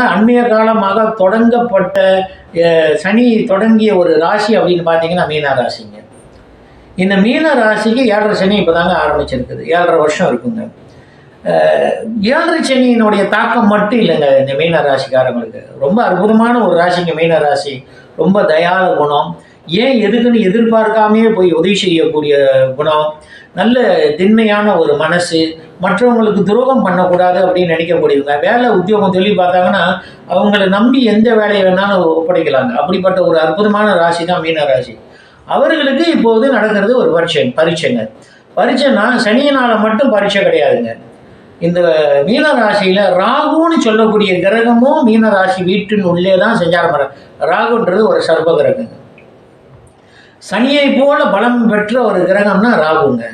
அண்மைய காலமாக தொடங்கப்பட்ட அஹ், சனி தொடங்கிய ஒரு ராசி அப்படின்னு பார்த்தீங்கன்னா மீன ராசிங்க. இந்த மீன ராசிக்கு ஏழரை சனி இப்போதாங்க ஆரம்பிச்சிருக்குது. ஏழரை வருஷம் இருக்குங்க. அஹ், ஏழரை சனியினுடைய தாக்கம் மட்டும் இல்லைங்க இந்த மீன ராசிக்காரங்களுக்கு. ரொம்ப அற்புதமான ஒரு ராசிங்க மீன ராசி. ரொம்ப தயால குணம். ஏன் எதுக்குன்னு எதிர்பார்க்காமையே போய் உதவி செய்யக்கூடிய குணம்? நல்ல திண்மையான ஒரு மனசு மற்றவங்களுக்கு துரோகம் பண்ணக்கூடாது அப்படின்னு நினைக்கக்கூடியவங்க வேலை உத்தியோகம் சொல்லி பார்த்தாங்கன்னா அவங்கள நம்பி எந்த வேலையை வேணாலும் ஒப்படைக்கலாங்க. அப்படிப்பட்ட ஒரு அற்புதமான ராசி தான் மீன ராசி. அவர்களுக்கு இப்போது நடக்கிறது ஒரு பரீட்சை பரீட்சைங்க. பரீட்சைனா சனியினால் மட்டும் பரீட்சை கிடையாதுங்க. இந்த மீன ராசியில் ராகுன்னு சொல்லக்கூடிய கிரகமும் மீன ராசி வீட்டின் உள்ளே தான் செஞ்சாரம் ராகுன்றது ஒரு சர்ப கிரகங்க. சனியை போல பலம் பெற்ற ஒரு கிரகம்னா ராகுங்க.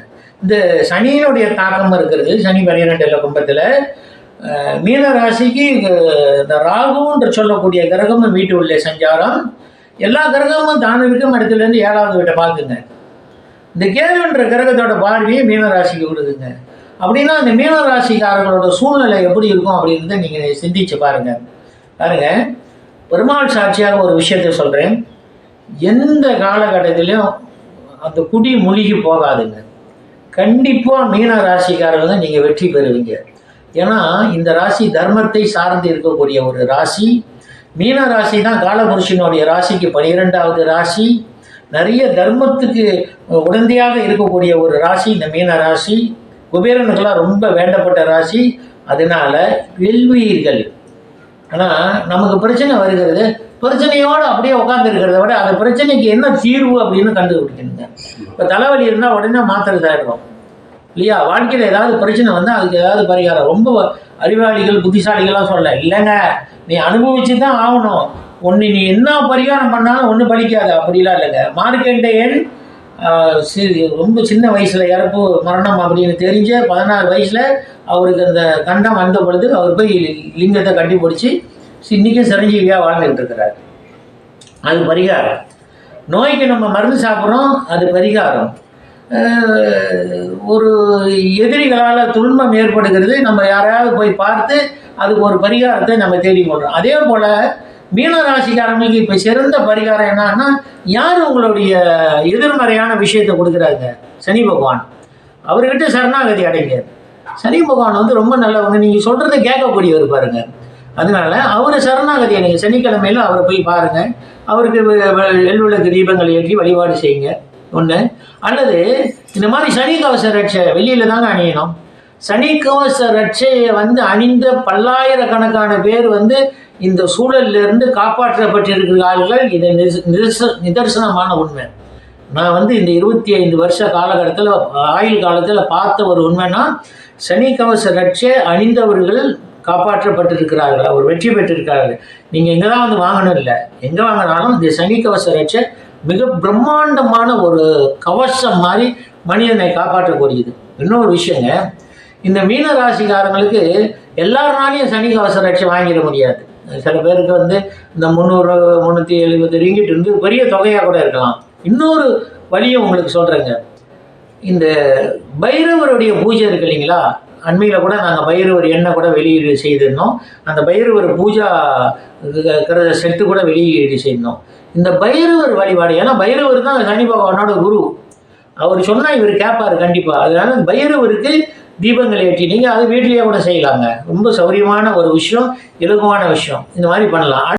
இந்த சனியினுடைய தாக்கம் இருக்கிறது சனி பன்னிரெண்டுல கும்பத்தில். மீன ராசிக்கு இந்த ராகுன்ற சொல்லக்கூடிய கிரகமும் வீட்டு உள்ளே சஞ்சாரம். எல்லா கிரகமும் தான் இருக்கும் இடத்துலேருந்து ஏழாவது வீட்டை பார்க்குங்க. இந்த கேதுன்ற கிரகத்தோட பார்வையை மீன ராசிக்கு விடுதுங்க அப்படின்னா அந்த மீனராசிக்காரர்களோட சூழ்நிலை எப்படி இருக்கும் அப்படின்றத நீங்கள் சிந்திச்சு பாருங்கள் பாருங்க. பெருமாள் சாட்சியாக ஒரு விஷயத்தை சொல்கிறேன் எந்த காலகட்டத்திலையும் அந்த குடி முழுகி போகாதுங்க. கண்டிப்பாக மீன ராசிக்காரங்க நீங்கள் வெற்றி பெறுவீங்க. ஏன்னா இந்த ராசி தர்மத்தை சார்ந்து இருக்கக்கூடிய ஒரு ராசி. மீன ராசி தான் காலபுருஷனுடைய ராசிக்கு பனிரெண்டாவது ராசி. நிறைய தர்மத்துக்கு உடந்தையாக இருக்கக்கூடிய ஒரு ராசி இந்த மீன ராசி. குபேரனுக்கெல்லாம் ரொம்ப வேண்டப்பட்ட ராசி. அதனால வெல்வீர்கள். ஆனால் நமக்கு பிரச்சனை வருகிறது பிரச்சனையோடு அப்படியே உட்காந்துருக்கிறத விட அந்த பிரச்சனைக்கு என்ன தீர்வு அப்படின்னு கண்டுபிடிக்கணுங்க. இப்போ தலைவலி இருந்தால் உடனே மாத்திரை தயாரிடும் இல்லையா? வாழ்க்கையில் ஏதாவது பிரச்சனை வந்தால் அதுக்கு ஏதாவது பரிகாரம். ரொம்ப அறிவாளிகள் புத்திசாலிகள்லாம் சொல்ல இல்லைங்க. நீ அனுபவிச்சு தான் ஆகணும். ஒன்று நீ என்ன பரிகாரம் பண்ணாலும் ஒன்றும் பலிக்காது. அப்படிலாம் இல்லைங்க. மார்க்கெண்டையன் ஆஹ், ரொம்ப சின்ன வயசில் இறப்பு மரணம் அப்படின்னு தெரிஞ்ச பதினாறு வயசில் அவருக்கு அந்த கண்டம் வந்த பொழுது அவர் போய் லிங்கத்தை கட்டி பிடிச்சி இன்றைக்கும் சிரஞ்சீவியாக வாழ்ந்துகிட்டு இருக்கிறார். அது பரிகாரம். நோய்க்கு நம்ம மருந்து சாப்பிட்றோம் அது பரிகாரம். ஒரு எதிரிகளால் துன்பம் ஏற்படுகிறது நம்ம யாரையாவது போய் பார்த்து அதுக்கு ஒரு பரிகாரத்தை நம்ம தேடி போடுறோம். அதே போல் மீனராசிக்காரங்களுக்கு இப்போ சிறந்த பரிகாரம் என்னன்னா யார் உங்களுடைய எதிர்மறையான விஷயத்தை கொடுக்குறாங்க? சனி பகவான். அவர்கிட்ட சரணாகதி அடைங்க. சனி பகவான் வந்து ரொம்ப நல்லவங்க. நீங்கள் சொல்கிறத கேட்கக்கூடியவர் பாருங்கள் அதனால அவர் சரணாகதி நீங்கள் சனிக்கிழமையில அவரை போய் பாருங்க. அவருக்கு வ- தீபங்கள் ஏற்றி வழிபாடு செய்யுங்க. ஒன்று அல்லது இந்த மாதிரி சனி கவச ரட்சை வெளியில தாங்க அணியணும். சனி கவச ரட்சையை வந்து அணிந்த பல்லாயிரக்கணக்கான பேர் வந்து இந்த சூழல்ல இருந்து காப்பாற்றப்பட்டிருக்கிறார்கள் இது நிதர்சனமான உண்மை. நான் வந்து இந்த இருபத்தி ஐந்து வருஷ காலகட்டத்தில் ஆயுள் காலத்தில் பார்த்த ஒரு உண்மைன்னா சனி கவச ரட்சை அணிந்தவர்கள் காப்பாற்றப்பட்டிருக்கிறார்கள்? அவர் வெற்றி பெற்றிருக்கிறார்கள். நீங்கள் எங்கே தான் வந்து வாங்கணும் இல்லை எங்கே வாங்கினாலும் இந்த சனி கவச ரட்சை மிக பிரம்மாண்டமான ஒரு கவசம் மாதிரி மனிதனை காப்பாற்றக்கூடியது. இன்னொரு விஷயங்க இந்த மீன ராசிக்காரங்களுக்கு எல்லாருனாலையும் சனி கவச ரட்சை வாங்கிட முடியாது. சில பேருக்கு வந்து இந்த முந்நூறு முந்நூற்றி எழுபது ரிங்கிட்டு இருந்து பெரிய தொகையாக கூட இருக்கலாம். இன்னொரு வழியை உங்களுக்கு சொல்கிறேங்க இந்த பைரவருடைய பூஜை இருக்கு இல்லைங்களா? அண்மையில் கூட நாங்கள் பைரவர் எண்ணெய் கூட வெளியீடு செய்திருந்தோம். அந்த பைரவர் பூஜா இருக்கிற செட்டு கூட வெளியீடு செய்திருந்தோம். இந்த பைரவர் வழிபாடு ஏன்னா பைரவர் தான் சனி பகவானோட குரு. அவர் சொன்னால் இவர் கேட்பாரு கண்டிப்பாக அதனால பைரவருக்கு தீபங்கள் ஏற்றி நீங்கள் அது வீட்டிலேயே கூட செய்யலாங்க. ரொம்ப சௌரியமான ஒரு விஷயம் இலகுவான விஷயம். இந்த மாதிரி பண்ணலாம்.